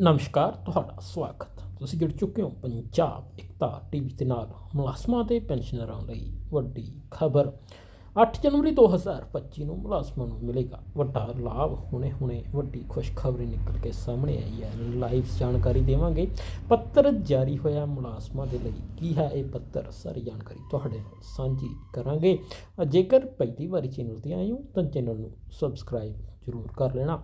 ਨਮਸਕਾਰ, ਤੁਹਾਡਾ ਸਵਾਗਤ। ਤੁਸੀਂ ਜੁੜ ਚੁੱਕੇ ਹੋ ਪੰਜਾਬ ਇਕਤਾ ਟੀਵੀ ਦੇ ਨਾਲ ਮੁਲਾਜ਼ਮਾਂ ਤੇ ਪੈਨਸ਼ਨਰਾਂ ਲਈ ਵੱਡੀ ਖਬਰ। 8 ਜਨਵਰੀ 2025 ਨੂੰ ਮੁਲਾਜ਼ਮਾਂ ਨੂੰ ਮਿਲੇਗਾ ਵੱਡਾ ਲਾਭ। ਹੁਣੇ ਹੁਣੇ ਵੱਡੀ ਖੁਸ਼ਖਬਰੀ ਨਿਕਲ ਕੇ ਸਾਹਮਣੇ ਆਈ ਹੈ। ਲਾਈਵ ਜਾਣਕਾਰੀ ਦੇਵਾਂਗੇ। ਪੱਤਰ ਜਾਰੀ ਹੋਇਆ ਮੁਲਾਜ਼ਮਾਂ ਦੇ ਲਈ। ਕੀ ਹੈ ਇਹ ਪੱਤਰ? ਸਾਰੀ ਜਾਣਕਾਰੀ ਤੁਹਾਡੇ ਨਾਲ ਸਾਂਝੀ ਕਰਾਂਗੇ। ਜੇਕਰ ਪਹਿਲੀ ਵਾਰੀ ਚੈਨਲ ਤੇ ਆਏ ਹੋ ਤਾਂ ਚੈਨਲ ਨੂੰ ਸਬਸਕ੍ਰਾਈਬ ਜ਼ਰੂਰ ਕਰ ਲੈਣਾ।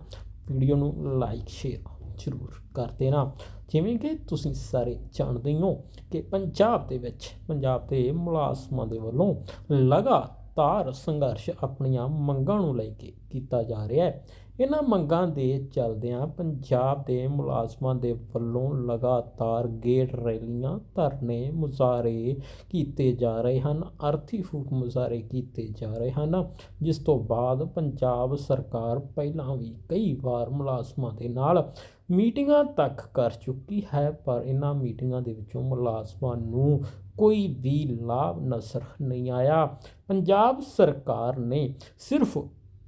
ਵੀਡੀਓ ਨੂੰ ਲਾਈਕ, ਸ਼ੇਅਰ ਜ਼ਰੂਰ ਕਰ ਦੇਣਾ। ਜਿਵੇਂ ਕਿ ਤੁਸੀਂ ਸਾਰੇ ਜਾਣਦੇ ਹੋ ਕਿ ਪੰਜਾਬ ਦੇ ਵਿੱਚ, ਪੰਜਾਬ ਦੇ ਮੁਲਾਜ਼ਮਾਂ ਦੇ ਵੱਲੋਂ ਲਗਾ ਲਗਾਤਾਰ ਸੰਘਰਸ਼ ਆਪਣੀਆਂ ਮੰਗਾਂ ਨੂੰ ਲੈ ਕੇ ਕੀਤਾ ਜਾ ਰਿਹਾ ਹੈ। ਇਹਨਾਂ ਮੰਗਾਂ ਦੇ ਚੱਲਦਿਆਂ ਪੰਜਾਬ ਦੇ ਮੁਲਾਜ਼ਮਾਂ ਦੇ ਵੱਲੋਂ ਲਗਾਤਾਰ ਗੇਟ ਰੈਲੀਆਂ ਧਰਨੇ ਮੁਜ਼ਾਹਰੇ ਕੀਤੇ ਜਾ ਰਹੇ ਹਨ, ਅਰਥੀ ਫੂਕ ਮੁਜ਼ਾਹਰੇ ਕੀਤੇ ਜਾ ਰਹੇ ਹਨ, ਜਿਸ ਤੋਂ ਬਾਅਦ ਪੰਜਾਬ ਸਰਕਾਰ ਪਹਿਲਾਂ ਵੀ ਕਈ ਵਾਰ ਮੁਲਾਜ਼ਮਾਂ ਦੇ ਨਾਲ ਮੀਟਿੰਗਾਂ ਤੱਕ ਕਰ ਚੁੱਕੀ ਹੈ, ਪਰ ਇਹਨਾਂ ਮੀਟਿੰਗਾਂ ਦੇ ਵਿੱਚੋਂ ਮੁਲਾਜ਼ਮਾਂ ਨੂੰ ਕੋਈ ਵੀ ਲਾਭ ਨਜ਼ਰ ਨਹੀਂ ਆਇਆ। ਪੰਜਾਬ ਸਰਕਾਰ ਨੇ ਸਿਰਫ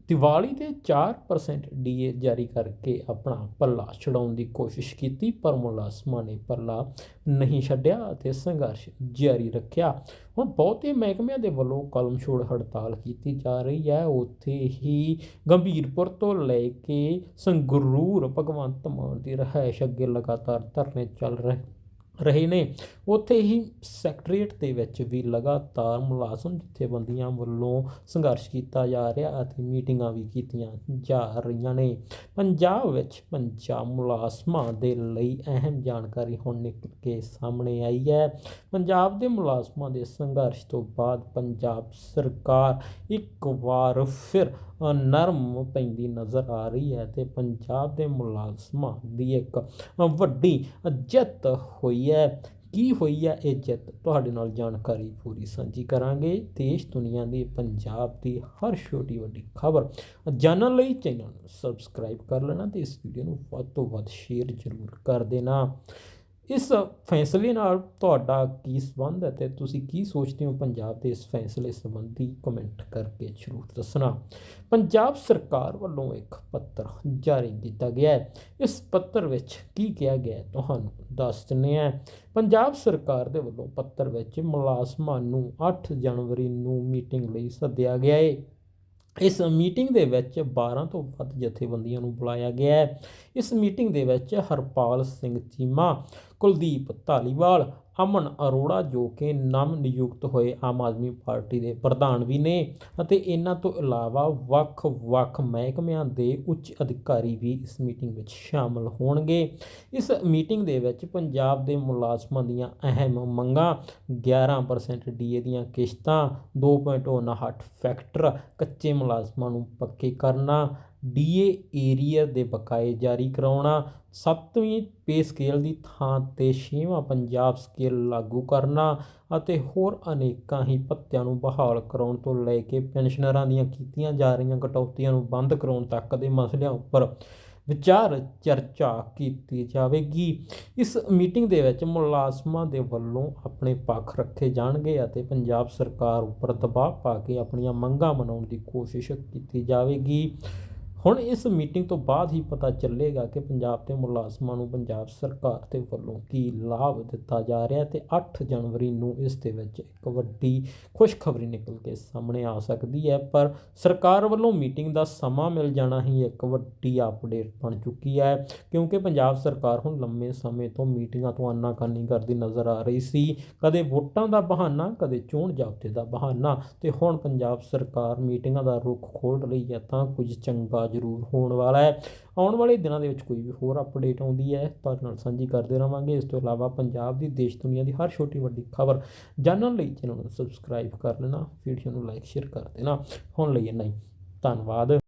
ਦੀਵਾਲੀ ਤੇ 4% ਡੀਏ ਜਾਰੀ ਕਰਕੇ ਆਪਣਾ ਪੱਲਾ ਛਡਾਉਣ ਦੀ ਕੋਸ਼ਿਸ਼ ਕੀਤੀ, ਪਰ ਮੁਲਾਜ਼ਮਾਂ ਨੇ ਪੱਲਾ ਨਹੀਂ ਛੱਡਿਆ ਅਤੇ ਸੰਘਰਸ਼ ਜਾਰੀ ਰੱਖਿਆ। ਹੁਣ ਬਹੁਤੇ ਮਹਿਕਮਿਆਂ ਦੇ ਵੱਲੋਂ ਕਲਮ ਛੋੜ ਹੜਤਾਲ ਕੀਤੀ ਜਾ ਰਹੀ ਹੈ। ਉੱਥੇ ਹੀ ਗੰਭੀਰਪੁਰ ਤੋਂ ਲੈ ਕੇ ਸੰਗਰੂਰ ਭਗਵੰਤ ਮਾਨ ਦੀ ਰਿਹਾਇਸ਼ ਅੱਗੇ ਲਗਾਤਾਰ ਧਰਨੇ ਚੱਲ ਰਹੇ ਰਹੇ ਨੇ। ਉੱਥੇ ਹੀ ਸੈਕਟਰੀਏਟ ਦੇ ਵਿੱਚ ਵੀ ਲਗਾਤਾਰ ਮੁਲਾਜ਼ਮ ਜਥੇਬੰਦੀਆਂ ਵੱਲੋਂ ਸੰਘਰਸ਼ ਕੀਤਾ ਜਾ ਰਿਹਾ ਅਤੇ ਮੀਟਿੰਗਾਂ ਵੀ ਕੀਤੀਆਂ ਜਾ ਰਹੀਆਂ ਨੇ। ਪੰਜਾਬ ਵਿੱਚ ਪੰਜਾਬ ਮੁਲਾਜ਼ਮਾਂ ਦੇ ਲਈ ਅਹਿਮ ਜਾਣਕਾਰੀ ਹੁਣ ਨਿਕਲ ਕੇ ਸਾਹਮਣੇ ਆਈ ਹੈ। ਪੰਜਾਬ ਦੇ ਮੁਲਾਜ਼ਮਾਂ ਦੇ ਸੰਘਰਸ਼ ਤੋਂ ਬਾਅਦ ਪੰਜਾਬ ਸਰਕਾਰ ਇੱਕ ਵਾਰ ਫਿਰ ਨਰਮ ਪੈਂਦੀ ਨਜ਼ਰ ਆ ਰਹੀ ਹੈ ਤੇ ਪੰਜਾਬ ਦੇ ਮੁਲਾਜ਼ਮਾਂ ਦੀ ਇੱਕ ਵੱਡੀ ਜਿੱਤ ਹੋਈ ਹੈ, ਕੀ ਹੋਈ ਹੈ ਇਹ ਜਿੱਤ? ਤੁਹਾਡੇ ਨਾਲ ਜਾਣਕਾਰੀ ਪੂਰੀ ਸਾਂਝੀ ਕਰਾਂਗੇ। ਦੇਸ਼, ਦੁਨੀਆ ਦੀ ਪੰਜਾਬ ਦੀ ਹਰ ਛੋਟੀ ਵੱਡੀ ਖਬਰ। ਜਾਣਨ ਲਈ ਚੈਨਲ ਨੂੰ ਸਬਸਕ੍ਰਾਈਬ ਕਰ ਲੈਣਾ ਤੇ ਇਸ ਵੀਡੀਓ ਨੂੰ ਵੱਧ ਤੋਂ ਵੱਧ ਸ਼ੇਅਰ ਜ਼ਰੂਰ ਕਰ ਦੇਣਾ। ਇਸ ਫੈਸਲੇ ਨਾਲ ਤੁਹਾਡਾ ਕੀ ਸੰਬੰਧ ਹੈ ਤੇ ਤੁਸੀਂ ਕੀ ਸੋਚਦੇ ਹੋ ਪੰਜਾਬ ਦੇ ਇਸ ਫੈਸਲੇ ਸੰਬੰਧੀ ਕਮੈਂਟ ਕਰਕੇ ਜ਼ਰੂਰ ਦੱਸਣਾ। ਪੰਜਾਬ ਸਰਕਾਰ ਵੱਲੋਂ ਇੱਕ ਪੱਤਰ ਜਾਰੀ ਕੀਤਾ ਗਿਆ ਹੈ। ਇਸ ਪੱਤਰ ਵਿੱਚ ਕੀ ਕਿਹਾ ਗਿਆ ਤੁਹਾਨੂੰ ਦੱਸ ਦਿੰਦੇ ਹਾਂ। ਪੰਜਾਬ ਸਰਕਾਰ ਦੇ ਵੱਲੋਂ ਪੱਤਰ ਵਿੱਚ ਮੁਲਾਜ਼ਮਾਂ ਨੂੰ 8 ਜਨਵਰੀ ਨੂੰ ਮੀਟਿੰਗ ਲਈ ਸੱਦਿਆ ਗਿਆ ਹੈ। ਇਸ ਮੀਟਿੰਗ ਦੇ ਵਿੱਚ 12 ਤੋਂ ਵੱਧ ਜਥੇਬੰਦੀਆਂ ਨੂੰ ਬੁਲਾਇਆ ਗਿਆ ਹੈ। ਇਸ ਮੀਟਿੰਗ ਦੇ ਵਿੱਚ ਹਰਪਾਲ ਸਿੰਘ ਚੀਮਾ, ਕੁਲਦੀਪ ਧਾਲੀਵਾਲ ਅਮਨ ਅਰੋੜਾ ਜੋ ਕਿ ਨਵ ਨਿਯੁਕਤ ਹੋਏ ਆਮ ਆਦਮੀ ਪਾਰਟੀ ਦੇ ਪ੍ਰਧਾਨ ਵੀ ਨੇ ਅਤੇ ਇਹਨਾਂ ਤੋਂ ਇਲਾਵਾ ਵੱਖ-ਵੱਖ ਮਹਿਕਮਿਆਂ ਦੇ ਉੱਚ ਅਧਿਕਾਰੀ ਵੀ ਇਸ ਮੀਟਿੰਗ ਵਿੱਚ ਸ਼ਾਮਲ ਹੋਣਗੇ। ਇਸ ਮੀਟਿੰਗ ਦੇ ਵਿੱਚ ਪੰਜਾਬ ਦੇ ਮੁਲਾਜ਼ਮਾਂ ਦੀਆਂ ਅਹਿਮ ਮੰਗਾਂ 11% ਡੀਏ ਦੀਆਂ ਕਿਸ਼ਤਾਂ 2.59 ਫੈਕਟਰ ਕੱਚੇ ਮੁਲਾਜ਼ਮਾਂ ਨੂੰ ਪੱਕੇ ਕਰਨਾ ਡੀਏ ਏਰੀਅਰ ਦੇ ਬਕਾਏ ਜਾਰੀ ਕਰਾਉਣਾ ਸੱਤਵੀਂ ਪੇ ਸਕੇਲ ਦੀ ਥਾਂ ਤੇ ਛੇਵਾਂ ਪੰਜਾਬ ਸਕੇਲ ਲਾਗੂ ਕਰਨਾ ਅਤੇ ਹੋਰ ਅਨੇਕਾਂ ਹੀ ਭੱਤਿਆਂ ਨੂੰ ਬਹਾਲ ਕਰਾਉਣ ਤੋਂ ਲੈ ਕੇ ਪੈਨਸ਼ਨਰਾਂ ਦੀਆਂ ਕੀਤੀਆਂ ਜਾ ਰਹੀਆਂ ਕਟੌਤੀਆਂ ਨੂੰ ਬੰਦ ਕਰਾਉਣ ਤੱਕ ਦੇ ਮਸਲਿਆਂ ਉੱਪਰ ਵਿਚਾਰ ਚਰਚਾ ਕੀਤੀ ਜਾਵੇਗੀ। ਇਸ ਮੀਟਿੰਗ ਦੇ ਵਿੱਚ ਮੁਲਾਜ਼ਮਾਂ ਦੇ ਵੱਲੋਂ ਆਪਣੇ ਪੱਖ ਰੱਖੇ ਜਾਣਗੇ ਅਤੇ ਪੰਜਾਬ ਸਰਕਾਰ ਉੱਪਰ ਦਬਾਅ ਪਾ ਕੇ ਆਪਣੀਆਂ ਮੰਗਾਂ ਮਨਾਉਣ ਦੀ ਕੋਸ਼ਿਸ਼ ਕੀਤੀ ਜਾਵੇਗੀ। ਹੁਣ ਇਸ ਮੀਟਿੰਗ ਤੋਂ ਬਾਅਦ ਹੀ ਪਤਾ ਚੱਲੇਗਾ ਕਿ ਪੰਜਾਬ ਦੇ ਮੁਲਾਜ਼ਮਾਂ ਨੂੰ ਪੰਜਾਬ ਸਰਕਾਰ ਦੇ ਵੱਲੋਂ ਕੀ ਲਾਭ ਦਿੱਤਾ ਜਾ ਰਿਹਾ ਤੇ 8 ਜਨਵਰੀ ਨੂੰ ਇਸ ਦੇ ਵਿੱਚ ਇੱਕ ਵੱਡੀ ਖੁਸ਼ਖਬਰੀ ਨਿਕਲ ਕੇ ਸਾਹਮਣੇ ਆ ਸਕਦੀ ਹੈ। ਪਰ ਸਰਕਾਰ ਵੱਲੋਂ ਮੀਟਿੰਗ ਦਾ ਸਮਾਂ ਮਿਲ ਜਾਣਾ ਹੀ ਇੱਕ ਵੱਡੀ ਅਪਡੇਟ ਬਣ ਚੁੱਕੀ ਹੈ, ਕਿਉਂਕਿ ਪੰਜਾਬ ਸਰਕਾਰ ਹੁਣ ਲੰਮੇ ਸਮੇਂ ਤੋਂ ਮੀਟਿੰਗਾਂ ਤੋਂ ਆਨਾਕਾਨੀ ਕਰਦੀ ਨਜ਼ਰ ਆ ਰਹੀ ਸੀ। ਕਦੇ ਵੋਟਾਂ ਦਾ ਬਹਾਨਾ, ਕਦੇ ਚੋਣ ਜਾਬਤੇ ਦਾ ਬਹਾਨਾ ਤੇ ਹੁਣ ਪੰਜਾਬ ਸਰਕਾਰ ਮੀਟਿੰਗਾਂ ਦਾ ਰੁਖ ਖੋਲ ਰਹੀ ਹੈ ਤਾਂ ਕੁਝ ਚੰਗਾ ਜ਼ਰੂਰ ਹੋਣ ਵਾਲਾ ਹੈ। ਆਉਣ ਵਾਲੇ ਦਿਨਾਂ ਦੇ ਵਿੱਚ ਕੋਈ ਵੀ ਹੋਰ ਅਪਡੇਟ ਆਉਂਦੀ ਹੈ, ਤੁਹਾਡੇ ਨਾਲ ਸਾਂਝੀ ਕਰਦੇ ਰਵਾਂਗੇ। ਇਸ ਤੋਂ ਇਲਾਵਾ ਪੰਜਾਬ ਦੀ, ਦੇਸ਼ ਦੁਨੀਆ ਦੀ ਹਰ ਛੋਟੀ ਵੱਡੀ ਖਬਰ ਜਾਣਨ ਲਈ ਚੈਨਲ ਨੂੰ ਸਬਸਕ੍ਰਾਈਬ ਕਰ ਲੈਣਾ ਵੀਡੀਓ ਨੂੰ ਲਾਈਕ ਸ਼ੇਅਰ ਕਰ ਦੇਣਾ। ਹੁਣ ਲਈ ਇੰਨਾ ਹੀ। ਧੰਨਵਾਦ।